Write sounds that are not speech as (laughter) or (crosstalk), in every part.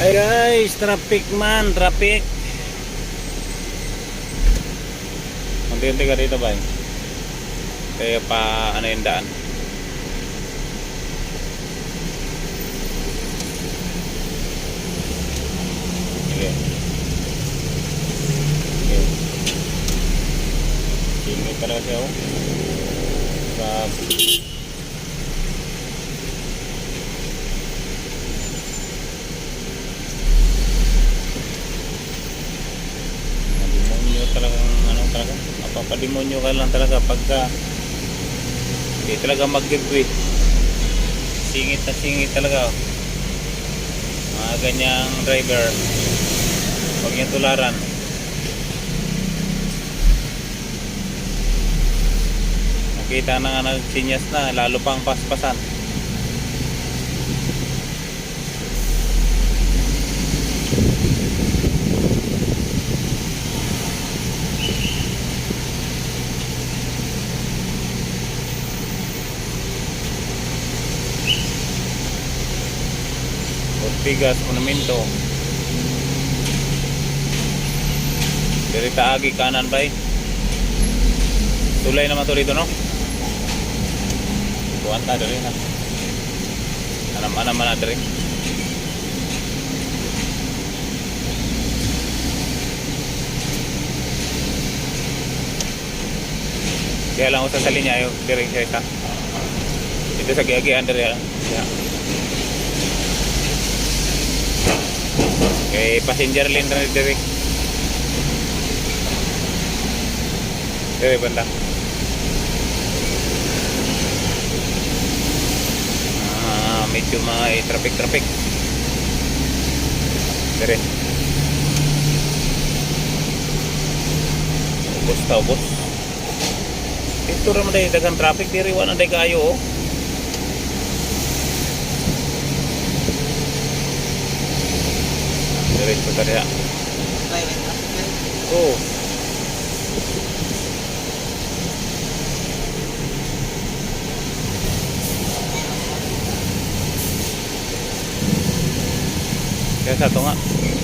Ay guys, traffic man, traffic. Unti-unti ka dito ba? Kaya pa ano yung daan. Sige. Sige. Ingay talaga siya oh. Grabe. Talaga. Mapapademonyo ka lang talaga pagka hindi talaga mag-giveaway. Singit na singit talaga. oh. Mga ganyang driver. Huwag niyang tularan. Nakita na nga nagsinyas na, lalo pang paspasan. Ortigas, Monumento. Dirita agi kanan bay. Tulay naman to dito no? Kuwan ta dali na. Anam anam man na diri. Kaya lang ako sa linya ayo diri siya isa. Sa giagian diri. ah. Yeah. Kay passenger lane na diri. Diri banda. Ah, medyo mga traffic traffic. Diri. Ubos ta ubos. Ito raman dahil dagang traffic diri wala na kayo oh. Diretso ta diha. Private hospital. Oh. Kaya sa ito nga.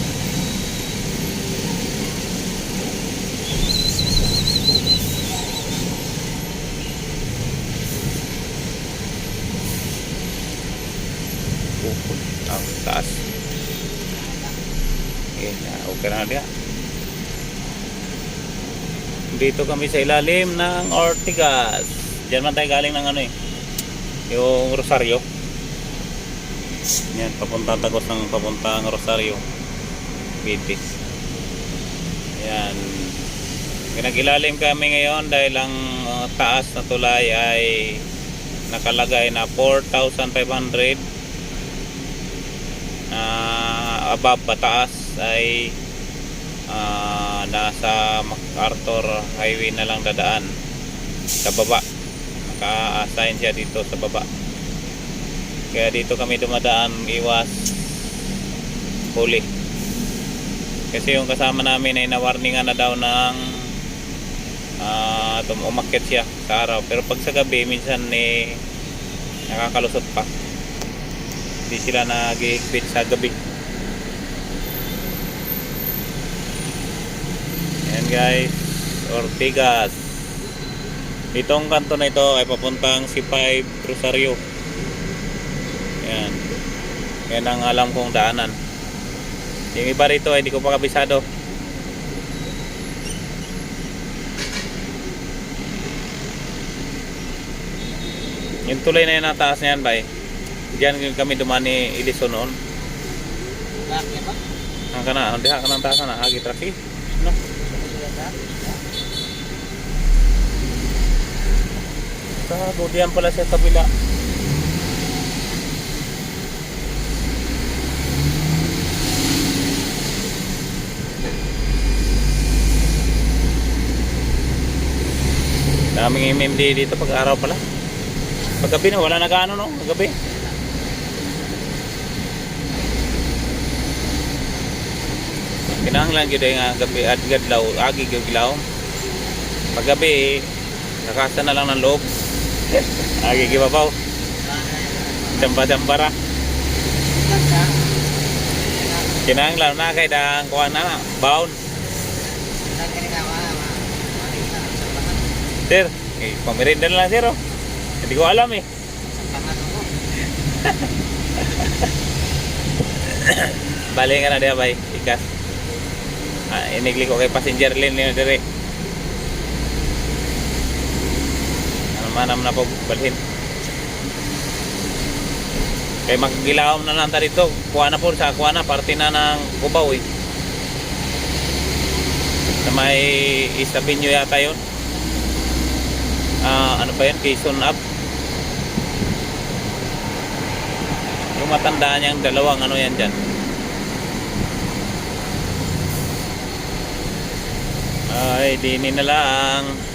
Okay, okay na diya. Dito kami sa ilalim ng Ortigas. Diyan man tayo galing ng ano eh. Yung Rosario. Yan, papunta tagos ng papuntang Rosario. Bitis. Yan. Pinagilalim kami ngayon dahil ang uh, taas na tulay ay nakalagay na 4,500 Ah, above pataas ay ah, nasa MacArthur Highway na lang dadaan. Sa baba. Naka-assign siya dito sa baba. Kaya dito kami dumadaan iwas huli. Kasi yung kasama namin ay nawarningan na daw ng uh, umakyat siya sa araw. Pero pag sa gabi minsan eh nakakalusot pa. Hindi sila nag-exit sa gabi Guys, Ortigas. Itong kanto na ito ay papuntang C5 Rosario. Ayan. Yan ang alam kong daanan. Yung iba rito ay hindi ko pa kabisado. Yung tulay na yun ang taas na yan, bay. Diyan kami dumani Ilison noon. Kana, ang diha ka ng taas na, agi traffic. Gago, diyan pala sa kabila. Daming MMD dito pag araw pala. Pag gabi na, wala na gaano no? Pag Kinahanglan gyud nga gabi at gadlaw, agi gyud gilaw. Pag gabi, nakasa na lang ng loob. (laughs) Agi gibabaw. Jamba-jambara. Ganda. Kinahanglan na kay dang kuha na bound. Sir, eh, pamirinda na lang sir oh. Hindi ko alam eh. Sa bahan ako. Bali ka na diya bay, ikas. Ah, inigli ko kay passenger lane nila dire. Ano manam na po balhin. Kay magilawom na lang dito. Kuha na po sa kuha na parte na ng Cubao eh. Sa may East Avenue yata yun. Ah, ano pa yun? Quezon Up. Yung matandaan niyang dalawang ano yan dyan. Ay, dini na lang.